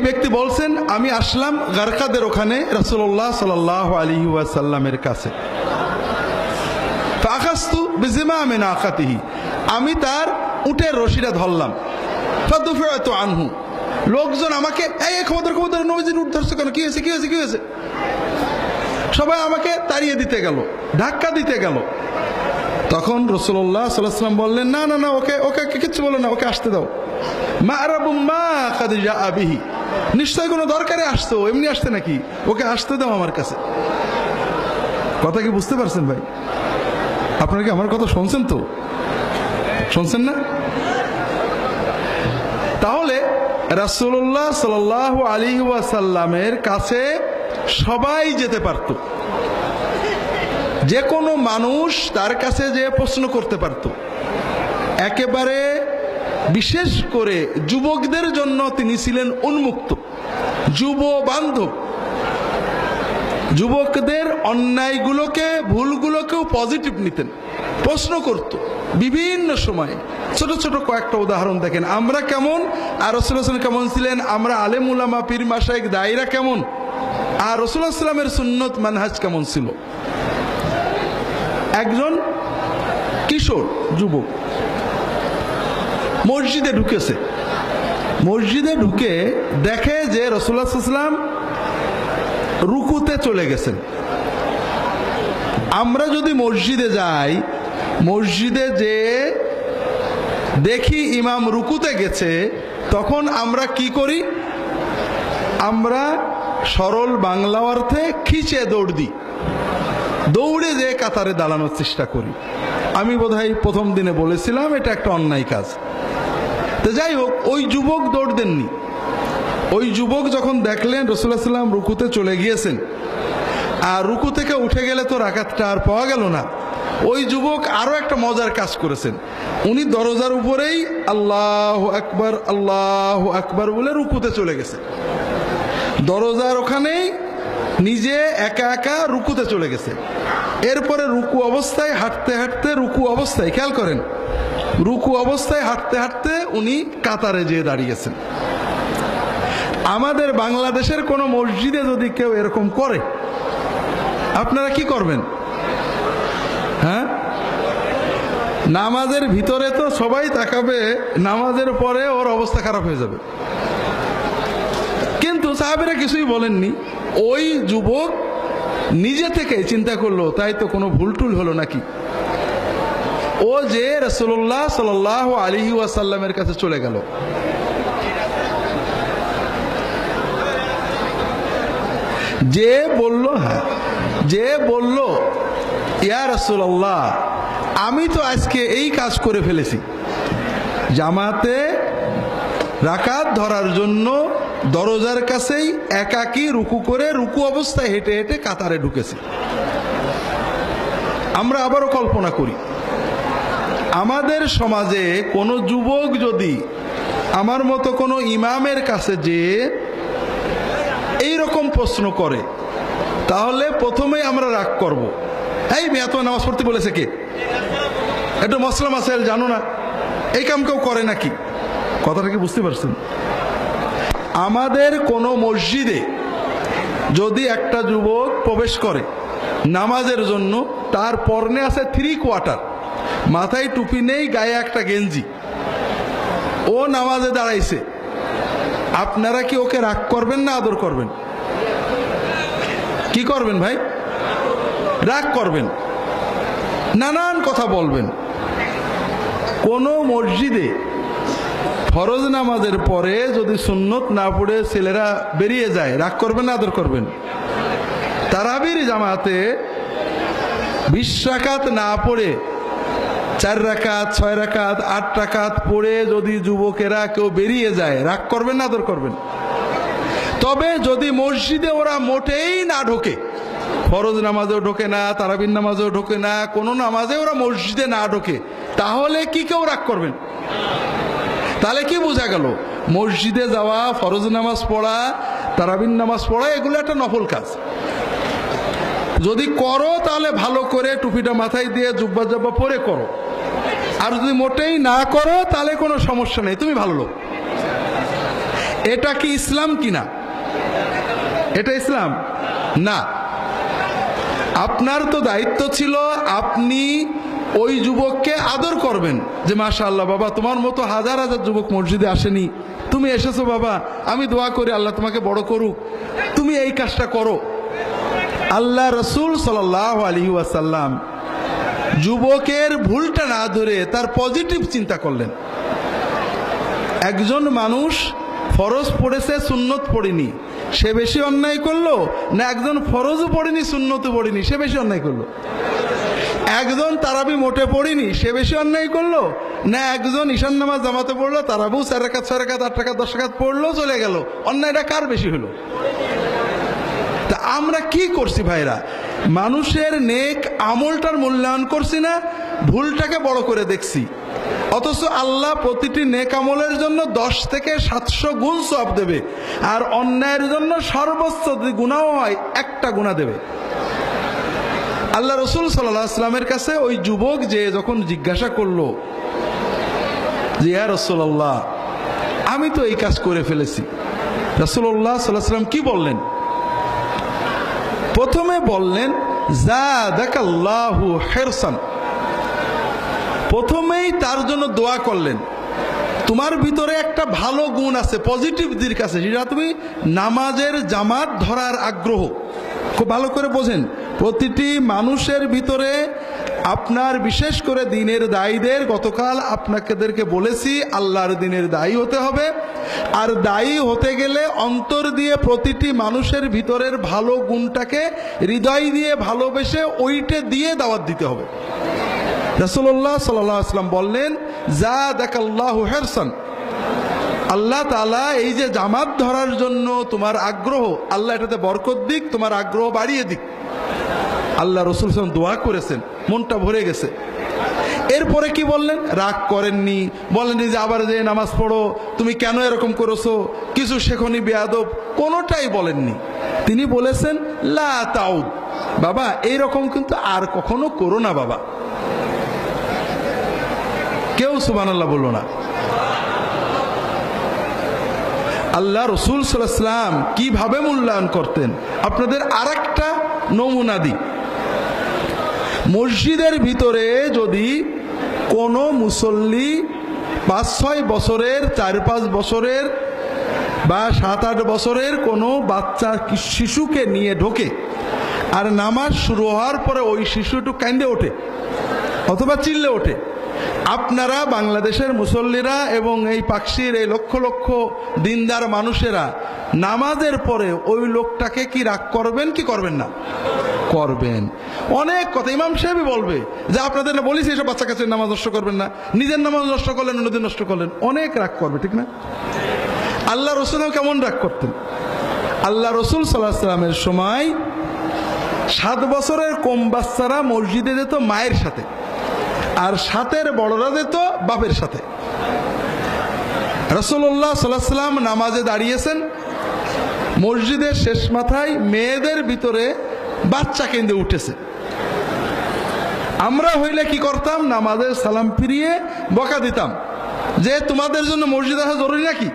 ব্যক্তি বলছেন, আমি আসলাম গারকাদের ওখানে রসুল্লাহ সাল আলী ওয়াসাল্লামের কাছে। আমি তার উটের রশিটা ধরলাম। আনহু। লোকজন আমাকে, এই খবর খবর নবীজির উঠ ধরছে কেন? কি হয়েছে কি হয়েছে কি হয়েছে? সবাই আমাকে তাড়িয়ে দিতে গেল, ধাক্কা দিতে গেল। তখন রসুল্লাহ সাল্লাম বললেন, না না না, ওকে ওকে কিচ্ছু বলো না, ওকে আসতে দাও। মা আরাবু মা কাদিজা আবিহি নিশ্চয় কোনো দরকারে আসতো এমনি আসতে নাকি? ওকে আসতে দাও আমার কাছে। কথা কি বুঝতে পারছেন ভাই? আপনারা কি আমার কথা শুনছেন তো? শুনছেন না? তাহলে রাসুল্লাহ সাল আলী ওয়াসাল্লামের কাছে সবাই যেতে পারত। যে কোনো মানুষ তার কাছে যে প্রশ্ন করতে পারত। একেবারে বিশেষ করে যুবকদের জন্য তিনি ছিলেন উন্মুক্ত যুব বান্ধব যুবকদের অন্যায়গুলোকে, ভুলগুলোকেও পজিটিভ নিতেন, প্রশ্ন করত। বিভিন্ন সময়ে, ছোট ছোট কয়েকটা উদাহরণ দেখেন। আমরা কেমন? আর রসুল্লাহ কেমন ছিলেন? আমরা আলেম উলামা, পীর মাসাইক দায়রা কেমন? আর রসুল সাল্লামের সুন্নত, মানহাজ কেমন ছিল? একজন কিশোর যুবক। মসজিদে ঢুকেছে। মসজিদে ঢুকে দেখে যে রসুল্লাহ সাল্লাম রুকুতে চলে গেছেন। আমরা যদি মসজিদে যাই, মসজিদে যে দেখি ইমাম রুকুতে গেছে, তখন আমরা কি করি? আমরা সরল বাংলা অর্থে খিচে দৌড় দিই। দৌড়ে যে কাতারে দাঁড়ানোর চেষ্টা করি। আমি বোধহয় প্রথম দিনে বলেছিলাম, এটা একটা অন্যায় কাজ। তো যাই হোক, ওই যুবক দৌড় দেননি। ওই যুবক যখন দেখলেন রসুল্লাহ সাল্লাম রুকুতে চলে গিয়েছেন। আর রুকু থেকে উঠে গেলে তো রাকাতটা আর পাওয়া গেল না। ওই যুবক আরও একটা মজার কাজ করেছেন। উনি দরজার উপরেই আল্লাহ আকবর আল্লাহ আকবর বলে রুকুতে চলে গেছে। দরজার ওখানেই নিজে একা একা রুকুতে চলে গেছে। এরপরে রুকু অবস্থায়, হাঁটতে হাঁটতে রুকু অবস্থায়, খেয়াল করেন রুকু অবস্থায় হাঁটতে হাঁটতে উনি কাতারে যেয়ে দাঁড়িয়েছেন। আমাদের বাংলাদেশের কোনো মসজিদে যদি কেউ এরকম করে, আপনারা কি করবেন? হ্যাঁ? নামাজের ভিতরে তো সবাই তাকাবে, নামাজের পরে ওর অবস্থা খারাপ হয়ে যাবে। কিন্তু সাহাবিরা কিছুই বলেননি। ওই যুবক নিজে থেকে চিন্তা করল, তাই তো কোনো ভুলটুল হলো নাকি? ও যে রসুল্লাহ সাল আলী ওয়াসাল্লামের কাছে চলে গেল। যে বলল হ্যাঁ যে বলল, ইয়া রসুল্লাহ আমি তো আজকে এই কাজ করে ফেলেছি। জামাতে রাকাত ধরার জন্য দরজার কাছেই একাকি রুকু করে রুকু অবস্থায় হেঁটে হেঁটে কাতারে ঢুকেছে। আমরা আবারও কল্পনা করি আমাদের সমাজে কোনো যুবক যদি আমার মতো কোনো ইমামের কাছে যে এই রকম প্রশ্ন করে, তাহলে প্রথমেই আমরা রাগ করব। এই মেয়ে তো নামাজ পড়তে বলেছে কে? একটু মশলা মাসাইল জানো না? এই কাম কেউ করে নাকি? কথাটা কি বুঝতে পারছেন? আমাদের কোনো মসজিদে যদি একটা যুবক প্রবেশ করে নামাজের জন্য, তার পরনে আছে থ্রি কোয়ার্টার মাথায় টুপি নেই, গায়ে একটা গেঞ্জি। ও নামাজে দাঁড়াইছে। আপনারা কি ওকে রাগ করবেন না আদর করবেন? কি করবেন ভাই? রাগ করবেন। নানান কথা বলবেন। কোন মসজিদে ফরজ নামাজের পরে যদি সুন্নত না পড়ে ছেলেরা বেরিয়ে যায়, রাগ করবেন না, আদর করবেন? তারাবির জামাতে বিশ রাকাত না পড়ে চার রাকাত, ছয় রাকাত, আট রাকাত পড়ে যদি যুবকেরা কেউ বেরিয়ে যায়, রাগ করবেন না, আদর করবেন? তবে যদি মসজিদে ওরা মোটেই না ঢোকে, ফরজ নামাজেও ঢোকে না তারাবিন নামাজেও ঢোকে না, কোনো নামাজে ওরা মসজিদে না ঢোকে, তাহলে কি কেউ রাগ করবেন? তাহলে কি বোঝা গেল? মসজিদে যাওয়া, ফরজ নামাজ পড়া তারাবিন নামাজ পড়া, এগুলো একটা নফল কাজ। যদি করো তাহলে ভালো করে টুপিটা মাথায় দিয়ে জুব্বা জব্বা পরে করো। আর যদি মোটেই না করো, তাহলে কোনো সমস্যা নেই। তুমি ভালো লোক। এটা কি ইসলাম কিনা? এটা ইসলাম? না। আপনার তো দায়িত্ব ছিল আপনি ওই যুবককে আদর করবেন যে মাশা আল্লাহ বাবা, তোমার মতো হাজার হাজার যুবক মসজিদে আসেনি। তুমি এসেছ বাবা, আমি দোয়া করি, আল্লাহ তোমাকে বড় করুক। তুমি এই কাজটা করো। আল্লাহ রসুল সাল্লাহ আলী ওয়াসাল্লাম যুবকের ভুলটা না ধরে তার পজিটিভ চিন্তা করলেন। একজন মানুষ ফরজ পড়েছে, সুন্নত পড়েনি, সে বেশি অন্যায় করল না একজন ফরজও পড়েনি সুন্নত পড়েনি, সে বেশি অন্যায় করল? একজন তারাবি মোটে পড়িনি, সে বেশি অন্যায় করল না একজন ঈশান নামাজ জামাতে পড়ল, তারাবু চার রাকাত, ছয় রাকাত, আট টাকা দশ টাকাত পড়ল, চলে গেল। অন্যায়টা কার বেশি হলো? আমরা কি করছি ভাইরা? মানুষের নেক আমলটার মূল্যায়ন করছি না, ভুলটাকে বড় করে দেখছি। অথচ আল্লাহ প্রতিটি নেক আমলের জন্য দশ থেকে সাতশো গুণ সব দেবে, আর অন্যায়ের জন্য সর্বোচ্চ গুণাও হয়, একটা গুণা দেবে। আল্লাহ রসুল সাল্লাহ আসলামের কাছে ওই যুবক যে যখন জিজ্ঞাসা করল যে, ইয়া রসুল্লাহ আমি তো এই কাজ করে ফেলেছি। রসুল্লাহ সাল্লাহ সাল্লাম কি বললেন? প্রথমে বললেন, জাদাকাল্লাহু হেরসান। প্রথমেই তার জন্য দোয়া করলেন, তোমার ভিতরে একটা ভালো গুণ আছে, পজিটিভ দিক আছে সেটা তুমি নামাজের জামাত ধরার আগ্রহ। খুব ভালো করে বোঝেন, প্রতিটি মানুষের ভিতরে আপনার বিশেষ করে দিনের দায়ীদের গতকাল আপনাদেরকে বলেছি, আল্লাহর দিনের দায়ী হতে হবে। আর দায়ী হতে গেলে অন্তর দিয়ে প্রতিটি মানুষের ভিতরের ভালো গুণটাকে হৃদয় দিয়ে ভালোবেসে ওইটে দিয়ে দাওয়াত দিতে হবে। রসুল্লাহ সাল্লাম বললেন যা দেখাল্লাহ হেরসান। আল্লাহ তালা এই যে জামাত ধরার জন্য তোমার আগ্রহ, আল্লাহ এটাতে বরকত দিক, তোমার আগ্রহ বাড়িয়ে দিক। আল্লাহ রসুল দোয়া করেছেন। মনটা ভরে গেছে। এরপরে কি বললেন? রাগ করেননি। বলেননি যে আবার যে নামাজ পড়ো, তুমি কেন এরকম করেছ? কিছু শেখনি বেয়াদব। কোনোটাই বলেননি। তিনি বলেছেন, লা তাউদ। বাবা, এইরকম কিন্তু আর কখনো করো না বাবা। কেউ সুবান আল্লাহ বলল না। আল্লাহ রসুল সাল্লাম কীভাবে মূল্যায়ন করতেন? আপনাদের আর একটা নমুনা দিই। মসজিদের ভিতরে যদি কোনো মুসল্লি পাঁচ, ছয় বছরের, চার, পাঁচ বছরের বা সাত, আট বছরের কোনো বাচ্চা শিশুকে নিয়ে ঢোকে আর নামাজ শুরু হওয়ার পরে ওই শিশু একটু ওঠে অথবা চিল্লে ওঠে, আপনারা বাংলাদেশের মুসল্লিরা এবং এই পাকশির এই লক্ষ লক্ষ দিনদার মানুষেরা নামাজের পরে ওই লোকটাকে কি রাগ করবেন, কি করবেন না? করবেন। অনেক কথা ইমাম সাহেবই বলবে যে আপনাদের না বলিস এসব বাচ্চা কাছে নামাজ নষ্ট করবেন না। নিজের নামাজ নষ্ট করলেন, অন্যদের নষ্ট করলেন। অনেক রাগ করবে, ঠিক না? আল্লাহ রসুলও কেমন রাগ করতেন? আল্লাহ রসুল সাল্লাহ সাল্লামের সময় সাত বছরের কম বাচ্চারা মসজিদে যেত মায়ের সাথে, আর সাতের বড়রা যেত বাপের সাথে। রসুল্লাহ সাল্লাহ সাল্লাম নামাজে দাঁড়িয়েছেন। মসজিদের শেষ মাথায় মেয়েদের ভিতরে বাচ্চা কেন্দ্রে উঠেছে। আমরা হইলে কি করতাম? নামাজের সালাম ফিরিয়ে বকা দিতাম। যে তোমাদের জন্য মসজিদ আসা জরুরি নাকি?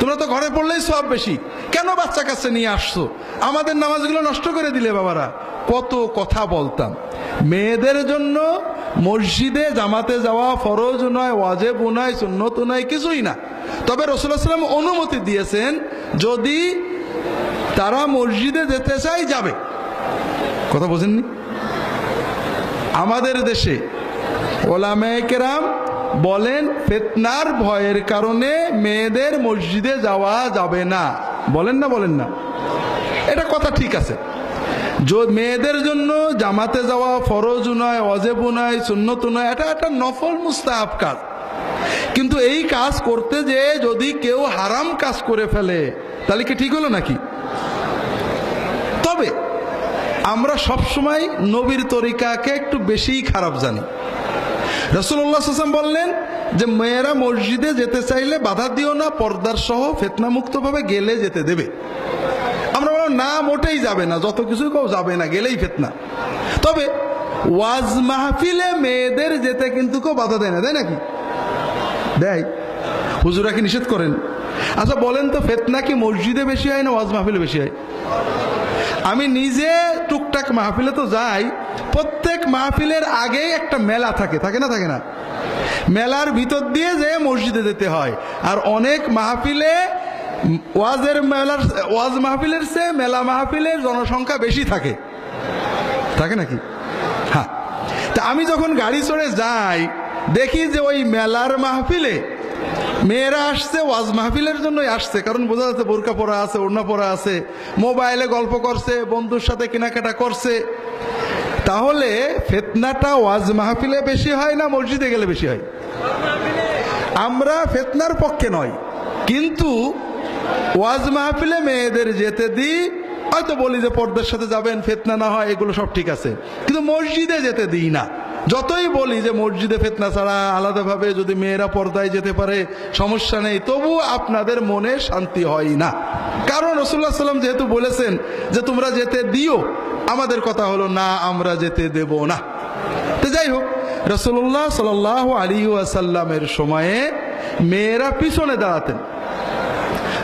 তোমরা তো ঘরে পড়লেই সব বেশি। কেন বাচ্চা কাছে নিয়ে আসছো? আমাদের নামাজগুলো নষ্ট করে দিলে বাবারা। কত কথা বলতাম। মেয়েদের জন্য মসজিদে জামাতে যাওয়া ফরজ নয়, ওয়াজেব নয়, সুন্নত নয়, কিছুই না। তবে সাল্লাম অনুমতি দিয়েছেন, যদি তারা মসজিদে যেতে চায় যাবে। কথা বোঝেননি? আমাদের দেশে ওলামেকেরাম বলেন, ফেতনার ভয়ের কারণে মেয়েদের মসজিদে যাওয়া যাবে না। বলেন না বলেন না। এটা কথা ঠিক আছে। মেয়েদের জন্য জামাতে যাওয়া ফরজ নয় অজেব নয় সুন্নত নয়, এটা একটা নফল, মুস্তাহাব কাজ। কিন্তু এই কাজ করতে যে যদি কেউ হারাম কাজ করে ফেলে, তাহলে কি ঠিক হলো নাকি তবে আমরা সবসময় নবীর তরিকাকে একটু বেশিই খারাপ জানি। রসুল্লাহ হাসান বললেন যে, মেয়েরা মসজিদে যেতে চাইলে বাধা দিও না, পর্দার সহ ফেতনামুক্তভাবে গেলে যেতে দেবে। আমরা বললাম, না, মোটেই যাবে না, যত কিছু কেউ যাবে না, গেলেই ফেতনা। তবে ওয়াজ মাহফিলে মেয়েদের যেতে কিন্তু কেউ বাধা দেয় না দেয় নাকি? দেয়। হুজুরা কি নিষেধ করেন? আচ্ছা বলেন তো, ফেতনা কি মসজিদে বেশি হয় না ওয়াজ মাহফিলে বেশি হয়? আমি নিজে টুকটাক মাহফিলে তো যাই, প্রত্যেক মাহফিলের আগেই একটা মেলা থাকে থাকে না থাকে না? মেলার ভিতর দিয়ে যে মসজিদে যেতে হয়। আর অনেক মাহফিলে ওয়াজের মেলার, ওয়াজ মাহফিলের চেয়ে মেলা মাহফিলের জনসংখ্যা বেশি থাকে। থাকে নাকি? হ্যাঁ। তা আমি যখন গাড়ি চড়ে যাই, দেখি যে ওই মেলার মাহফিলে মেয়েরা আসছে, ওয়াজ মাহফিলের জন্যই আসছে, কারণ বোঝা যাচ্ছে বোরকা পরা আছে, ওড়না পরা আছে, মোবাইলে গল্প করছে, বন্ধুর সাথে কেনাকাটা করছে। তাহলে ফেতনাটা ওয়াজ মাহফিলে বেশি হয় না মসজিদে গেলে বেশি হয়? আমরা ফেতনার পক্ষে নয়, কিন্তু ওয়াজ মাহফিলে মেয়েদের যেতে দিই, হয়তো বলি যে পর্দার সাথে যাবেন, ফেতনা না হয়, এগুলো সব ঠিক আছে। কিন্তু মসজিদে যেতে দিই না। যতই বলি যে মসজিদে ফেতনা ছাড়া আলাদাভাবে যদি মেয়েরা পর্দায় যেতে পারে, সমস্যা নেই। তবু আপনাদের মনে শান্তি হয় না। কারণ রসুল্লাহ সাল্লাম যেহেতু বলেছেন যে তোমরা যেতে দিও, আমাদের কথা হলো না, আমরা যেতে দেব না। তো যাই হোক রসুল্লাহ সাল আলী আসাল্লামের সময়ে মেয়েরা পিছনে দাঁড়াতেন।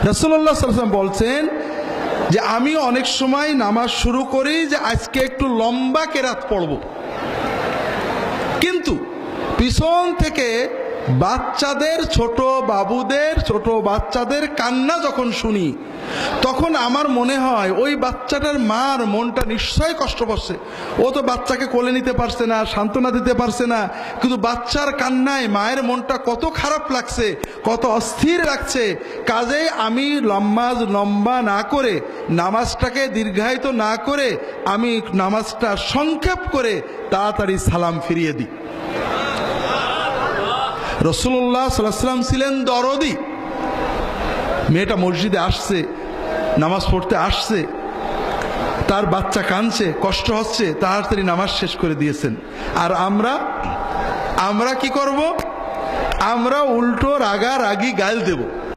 রসুল্লাহ সাল্লাম বলছেন যে আমি অনেক সময় নামাজ শুরু করি যে, আজকে একটু লম্বা কেরাত পড়ব। পিছন থেকে বাচ্চাদের, ছোট বাবুদের, ছোট বাচ্চাদের কান্না যখন শুনি, তখন আমার মনে হয় ওই বাচ্চাটার মার মনটা নিশ্চয় কষ্ট পাচ্ছে। ও তো বাচ্চাকে কোলে নিতে পারছে না, সান্ত্বনা দিতে পারছে না, কিন্তু বাচ্চার কান্নায় মায়ের মনটা কত খারাপ লাগছে, কত অস্থির লাগছে। কাজে আমি লম্বাজ লম্বা না করে, নামাজটাকে দীর্ঘায়িত না করে, আমি নামাজটা সংক্ষেপ করে তাড়াতাড়ি সালাম ফিরিয়ে দিই। রসুল্লাহ সাল্লাম ছিলেন দরদি। মেয়েটা মসজিদে আসছে, নামাজ পড়তে আসছে, তার বাচ্চা কাঁদছে, কষ্ট হচ্ছে, তাড়াতাড়ি নামাজ শেষ করে দিয়েছেন। আর আমরা আমরা কি করব? আমরা উল্টো রাগা রাগি গাল দেব।